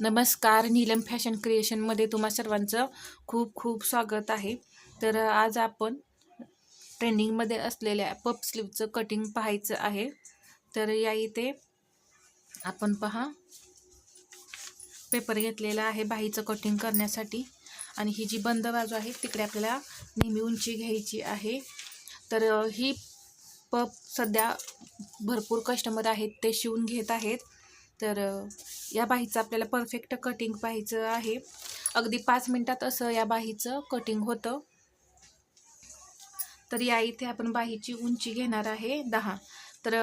नमस्कार नीलम फॅशन क्रिएशनमध्ये तुम्हा सर्वांचं खूप खूप स्वागत आहे. तर आज आपण ट्रेंडिंगमध्ये असलेल्या पप स्लीवचं कटिंग पाहायचं आहे. तर या इथे आपण पहा. पेपर घेतलेला आहे बाहीचं कटिंग करण्यासाठी. आणि ही जी बंद बाजू आहे तिकडे आपल्याला नेहमी उंची घ्यायची आहे. तर ही पप सध्या भरपूर कस्टमर आहेत ते शिवून घेत आहेत. तर या बाहीचं आपल्याला परफेक्ट कटिंग पाहायचं आहे. अगदी पाच मिनटात असं या बाहीचं कटिंग होतं. तर या इथे आपण बाहीची उंची घेणार आहे दहा. तर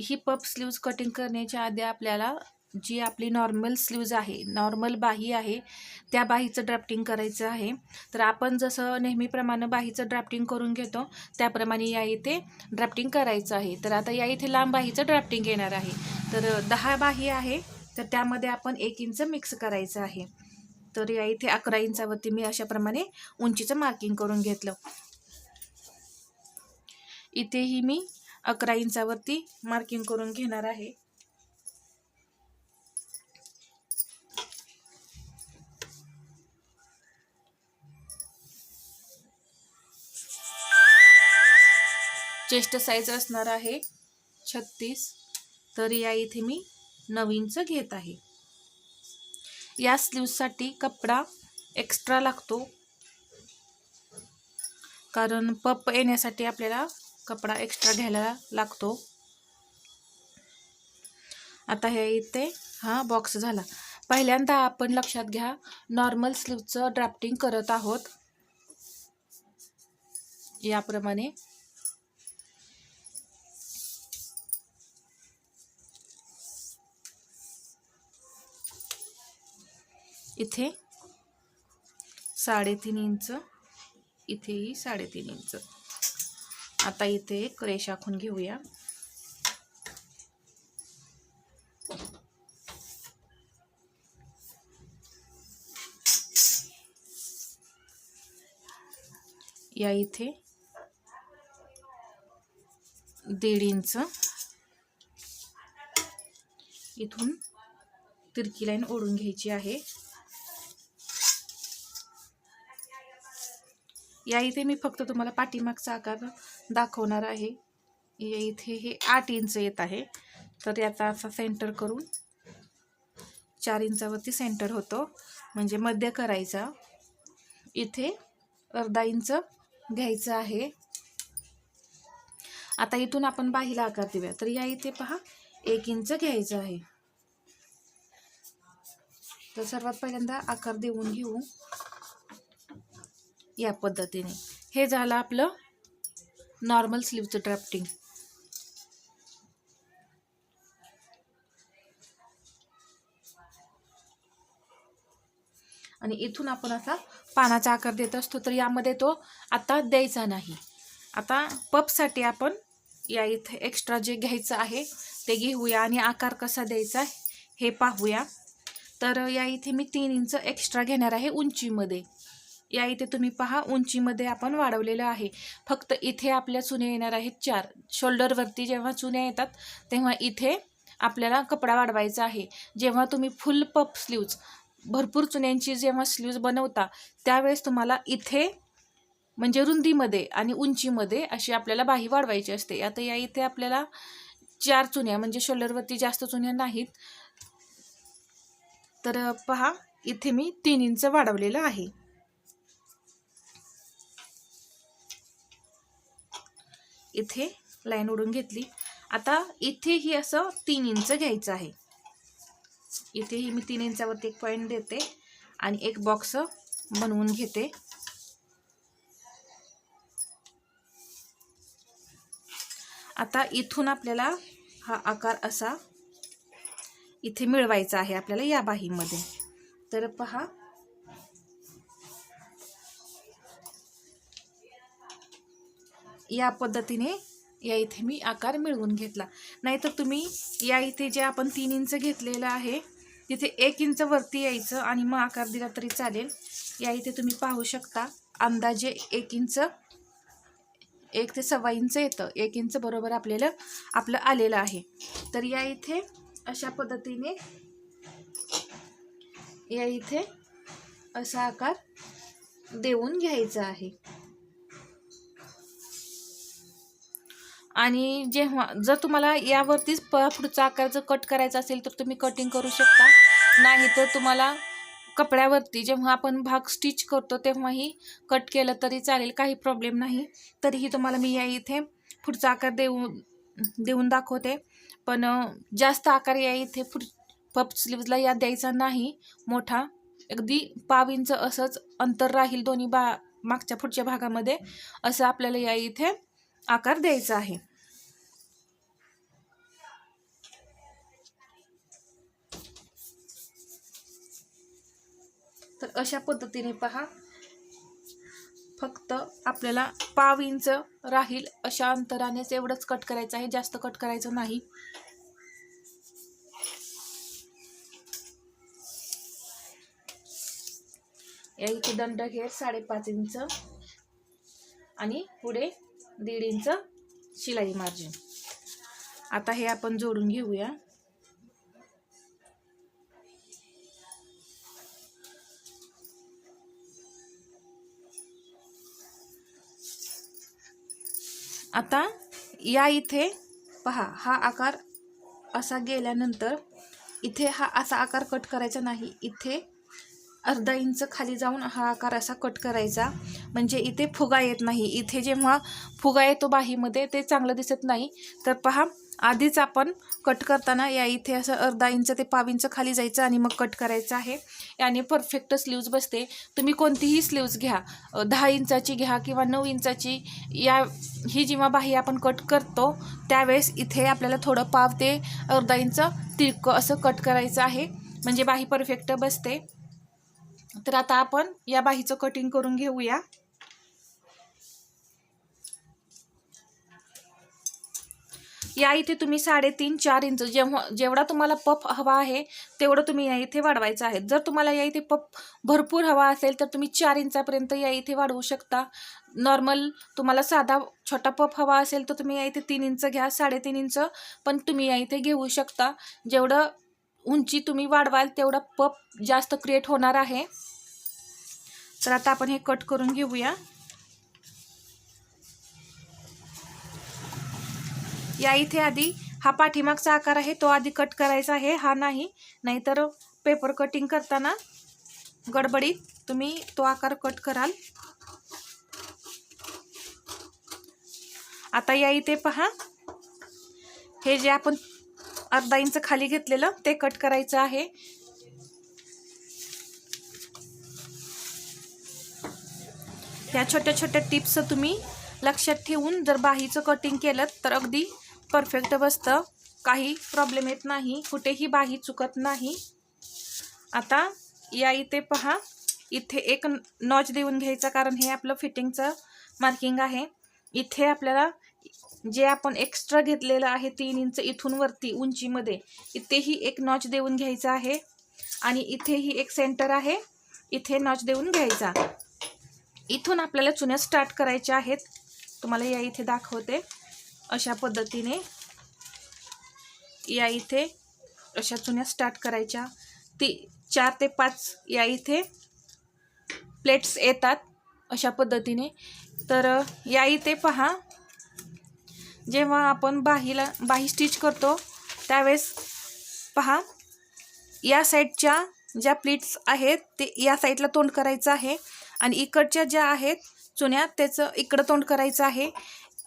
ही पप स्लीव्ज कटिंग करण्याच्या आधी आपल्याला जी आपली नॉर्मल स्लीव्ज आहे नॉर्मल बाही आहे त्या बाहीचं ड्राफ्टिंग करायचं आहे. तर आपण जसं नेहमीप्रमाणे बाहीचं ड्राफ्टिंग करून घेतो त्याप्रमाणे या इथे ड्राफ्टिंग करायचं आहे. तर आता या इथे लांब बाहीचं ड्राफ्टिंग येणार आहे. तर दहा बाही आहे तर त्यामध्ये आपण एक इंच मिक्स करायचं आहे. तर या इथे अकरा इंचावरती मी अशाप्रमाणे उंचीचं मार्किंग करून घेतलं. इथेही मी अकरा इंचावरती मार्किंग करून घेणार आहे. चेस्ट साईज असणार आहे छत्तीस. तर या इथे मी नऊ इंच घेत आहे. या स्लीवसाठी कपडा एक्स्ट्रा लागतो. कारण पप येण्यासाठी आपल्याला कपडा एक्स्ट्रा घ्यायला लागतो. आता हे इथे हा बॉक्स झाला. पहिल्यांदा आपण लक्षात घ्या नॉर्मल स्लीवचं ड्राफ्टिंग करत आहोत. याप्रमाणे इथे साडेतीन इंच इथेही साडेतीन इंच. आता इथे एक रेषा आखून घेऊया. या इथे दीड इंच. इथून तिरकी लाईन ओढून घ्यायची आहे. या इथे मी फक्त तुम्हाला पाठीमागचा आकार दाखवणार आहे. या इथे हे आठ इंच येत आहे. तर याचा असा सेंटर करून चार इंचावरती सेंटर होतो. म्हणजे मध्य करायचा. इथे अर्धा इंच घ्यायचं आहे. आता इथून आपण बाहीला आकार देऊया. तर या इथे पहा एक इंच घ्यायचं आहे. तर सर्वात पहिल्यांदा आकार देऊन घेऊ. या पद्धतीने. हे झालं आपलं नॉर्मल स्लीवचं ड्राफ्टिंग आणि इथून आपण असा पानाचा आकार देत असतो तर यामध्ये तो आता द्यायचा नाही. आता पपसाठी आपण या इथे एक्स्ट्रा जे घ्यायचं आहे ते घेऊया आणि आकार कसा द्यायचा हे पाहूया. तर या इथे मी तीन इंच एक्स्ट्रा घेणार आहे उंचीमध्ये. या इथे तुम्ही पहा उंचीमध्ये आपण वाढवलेलं आहे. फक्त इथे आपल्या चुन्या येणार आहेत चार. शोल्डरवरती जेव्हा चुन्या येतात तेव्हा इथे आपल्याला कपडा वाढवायचा आहे. जेव्हा तुम्ही फुल पप स्लीव्ज भरपूर चुन्यांची जेव्हा स्लीव्ज बनवता त्यावेळेस तुम्हाला इथे म्हणजे रुंदीमध्ये आणि उंचीमध्ये अशी आपल्याला बाही वाढवायची असते. आता या इथे आपल्याला चार चुन्या म्हणजे शोल्डरवरती जास्त चुन्या नाहीत. तर पहा इथे मी तीन इंच वाढवलेलं आहे. इथे लाईन ओढून घेतली. आता इथेही असं तीन इंच घ्यायचं आहे. इथेही मी तीन इंचावरती एक पॉईंट देते आणि एक बॉक्स बनवून घेते. आता इथून आपल्याला हा आकार असा इथे मिळवायचा आहे आपल्याला या बाहीमध्ये. तर पहा या पद्धतीने या इथे मी आकार मिळवून घेतला. नाहीतर तुम्ही या इथे जे आपण तीन इंच घेतलेलं आहे तिथे एक इंच वरती यायचं आणि मग आकार दिला तरी चालेल. या इथे तुम्ही पाहू शकता अंदाजे एक इंच एक ते सव्वा इंच येतं. एक इंच बरोबर आपल्याला आपलं आलेलं आहे. तर या इथे अशा पद्धतीने या इथे असा आकार देऊन घ्यायचा आहे. आणि जेव्हा जर तुम्हाला यावरतीच प पुढचा आकार जर कट करायचा असेल तर तुम्ही कटिंग करू शकता. नाही तर तुम्हाला कपड्यावरती जेव्हा आपण भाग स्टिच करतो तेव्हाही कट केलं तरी चालेल काही प्रॉब्लेम नाही. तरीही तुम्हाला मी या इथे पुढचा आकार देऊन देऊन दाखवते. पण जास्त आकार या इथे पुढ पप स्लीव्जला या द्यायचा नाही. मोठा. अगदी पाव इंच असंच अंतर राहील दोन्ही बा मागच्या पुढच्या भागामध्ये. असं आपल्याला या इथे आकार द्यायचा आहे. तर अशा पद्धतीने पहा. फक्त आपल्याला पाव इंच राहील अशा अंतरानेच एवढंच कट करायचं आहे. जास्त कट करायचं नाही. या इथे दंड घेर साडेपाच इंच. आणि पुढे दीड इंच शिलाई मार्जिन आता हे आपण जोडून घेऊया. आता या इथे पहा हा आकार असा गेल्यानंतर इथे हा असा आकार कट करायचा नाही. इथे अर्धा इंच खाली जाऊन हा आकार असा कट करायचा. म्हणजे इथे फुगा येत नाही. इथे जेव्हा फुगा येतो बाहीमध्ये ते चांगलं दिसत नाही. तर पहा आधीच आपण कट करताना या इथे असं अर्धा इंच ते पाव इंच खाली जायचं आणि मग कट करायचं आहे. याने परफेक्ट स्लीव्ज बसते. तुम्ही कोणतीही स्लीव्ज घ्या. दहा इंचाची घ्या किंवा नऊ इंचाची. या ही जेव्हा बाही आपण कट करतो त्यावेळेस इथे आपल्याला थोडं पाव ते अर्धा इंच तिरकं असं कट करायचं आहे. म्हणजे बाही परफेक्ट बसते. तर आता आपण या बाहीचं कटिंग करून घेऊया. या इथे तुम्ही साडेतीन चार इंच जेव्हा जेवढा तुम्हाला पफ हवा आहे तेवढं तुम्ही या इथे वाढवायचं आहे. जर तुम्हाला या इथे पफ भरपूर हवा असेल तर तुम्ही चार इंचापर्यंत या इथे वाढवू शकता. नॉर्मल तुम्हाला साधा छोटा पफ हवा असेल तर तुम्ही या इथे तीन इंच घ्या साडेतीन इंच पण तुम्ही या इथे घेऊ शकता. जेवढं उंची तुम्ही वाढवाल तेवढा पप जास्त क्रिएट होणार आहे. तर आता आपण हे कट करून घेऊया. या इथे आधी हा पाठीमागचा आकार आहे तो आधी कट करायचा आहे हा नाही. नाहीतर पेपर कटिंग करताना गडबडीत तुम्ही तो आकार कट कराल. आता या इथे पहा. हे जे आपण अर्धा इंच खाली घेतलेलं ते कट करायचं आहे. ह्या छोट्या छोट्या टिप्स तुम्ही लक्षात ठेवून जर बाहीचं कटिंग केलं तर अगदी परफेक्ट बसतं. काही प्रॉब्लेम येत नाही. कुठेही बाही चुकत नाही. आता या इथे पहा. इथे एक नॉच देऊन घ्यायचा कारण हे आपलं फिटिंगचं मार्किंग आहे. इथे आपल्याला जे आपण एक्स्ट्रा घेतलेलं आहे तीन इंच इथून वरती उंचीमध्ये इथेही एक नॉच देऊन घ्यायचा आहे. आणि इथेही एक सेंटर आहे. इथे नॉच देऊन घ्यायचा. इथून आपल्याला चुन्या स्टार्ट करायच्या आहेत. तुम्हाला या इथे दाखवते. अशा पद्धतीने या इथे अशा चुन्या स्टार्ट करायच्या. ती चार ते पाच या इथे प्लेट्स येतात अशा पद्धतीने. तर या इथे पहा जेव्हा आपण बाहीला बाही स्टिच करतो त्यावेळेस पहा या साईडच्या ज्या प्लेट्स आहेत ते या साईडला तोंड करायचं आहे. आणि इकडच्या ज्या आहेत चुन्या त्याचं इकडं तोंड करायचं आहे.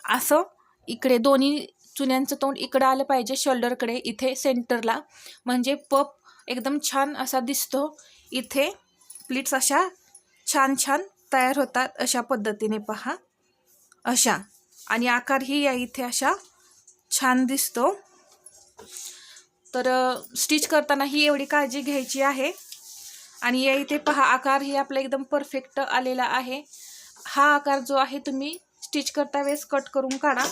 असं इकडे दोन्ही चुन्यांचं तोंड इकडं आलं पाहिजे शोल्डरकडे इथे सेंटरला. म्हणजे पप एकदम छान असा दिसतो. इथे प्लीट्स अशा छान छान तयार होतात अशा पद्धतीने पहा. अशा. आणि आकारही या इथे अशा छान दिसतो. तर स्टिच करताना ही एवढी काळजी घ्यायची आहे. आणि या इथे पहा आकार ही आपला एकदम परफेक्ट आलेला आहे. हा आकार जो आहे तुम्ही स्टिच करता वेळेस कट करून काढा.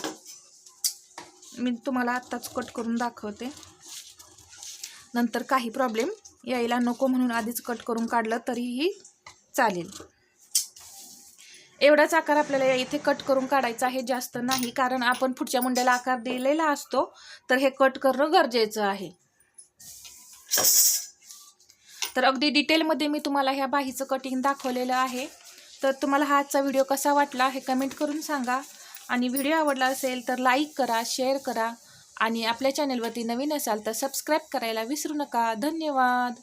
मी तुम्हाला आत्ताच कट करून दाखवते. नंतर काही प्रॉब्लेम यायला नको म्हणून आधीच कट करून काढलं तरीही चालेल. एवढाच आकार आपल्याला या इथे कट करून काढायचा आहे जास्त नाही. कारण आपण पुढच्या मुंड्याला आकार दिलेला असतो तर हे कट करणं गरजेचं आहे. तर अगदी डिटेलमध्ये मी तुम्हाला ह्या बाहीचं कटिंग दाखवलेलं आहे. तर तुम्हाला हा आजचा व्हिडिओ कसा वाटला हे कमेंट करून सांगा. आणि व्हिडिओ आवडला असेल तर लाईक करा शेअर करा. आणि आपल्या चॅनलवरती नवीन असाल तर सबस्क्राईब करायला विसरू नका. धन्यवाद.